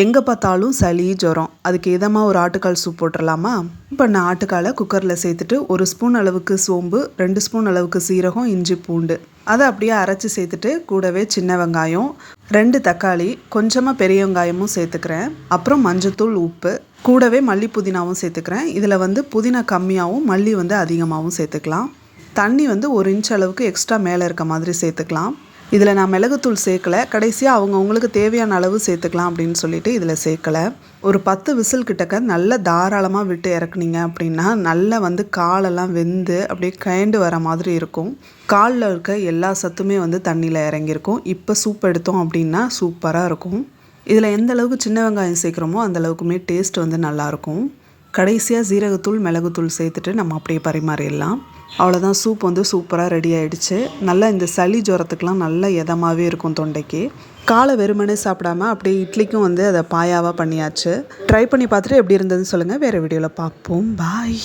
எங்கே பார்த்தாலும் சளி ஜுரம். அதுக்கு இதமாக ஒரு ஆட்டுக்கால் சூப் போட்டுடலாமா இப்போ நான் ஆட்டுக்காலை குக்கரில் சேர்த்துட்டு ஒரு ஸ்பூன் அளவுக்கு சோம்பு ரெண்டு ஸ்பூன் அளவுக்கு சீரகம் இஞ்சி பூண்டு. அதை அப்படியே அரைச்சி சேர்த்துட்டு கூடவே சின்ன வெங்காயம் ரெண்டு தக்காளி கொஞ்சமாக பெரிய வெங்காயமும் சேர்த்துக்கிறேன். அப்புறம் மஞ்சத்தூள் உப்பு கூடவே மல்லி புதினாவும் சேர்த்துக்கிறேன். இதில் வந்து புதினா கம்மியாகவும் மல்லி வந்து அதிகமாகவும் சேர்த்துக்கலாம். தண்ணி வந்து ஒரு இன்ச் அளவுக்கு எக்ஸ்ட்ரா மேலே இருக்க மாதிரி சேர்த்துக்கலாம். இதில் நான் மிளகுத்தூள் சேர்க்கலை. கடைசியாக அவங்கவுங்களுக்கு தேவையான அளவு சேர்த்துக்கலாம் அப்படின்னு சொல்லிட்டு இதில் சேர்க்கலை. ஒரு பத்து விசில் கிட்டக்க நல்ல தாராளமாக விட்டு இறக்குனீங்க அப்படின்னா நல்லா வந்து காலெல்லாம் வெந்து அப்படியே கயண்டு வர மாதிரி இருக்கும். காலில் இருக்க எல்லா சத்துமே வந்து தண்ணியில் இறங்கியிருக்கும். இப்போ சூப் எடுத்தோம் அப்படின்னா சூப்பராக இருக்கும். இதில் எந்த அளவுக்கு சின்ன வெங்காயம் சேர்க்குறோமோ அந்த அளவுக்குமே டேஸ்ட் வந்து நல்லாயிருக்கும் கடைசியாக ஜீரகத்தூள் மிளகுத்தூள் சேர்த்துட்டு நம்ம அப்படியே பரிமாறிடலாம். அவ்வளோதான் சூப் வந்து சூப்பராக ரெடி ஆகிடுச்சு நல்லா இந்த சளி ஜுரத்துக்கெலாம் நல்ல இதமாகவே இருக்கும் தொண்டைக்கு. காலை வெறுமனே சாப்பிடாம அப்படியே இட்லிக்கும் வந்து அதை பாயாவாக பண்ணியாச்சு. ட்ரை பண்ணி பார்த்துட்டு எப்படி இருந்ததுன்னு சொல்லுங்கள் வேறு வீடியோவில் பார்ப்போம். பாய்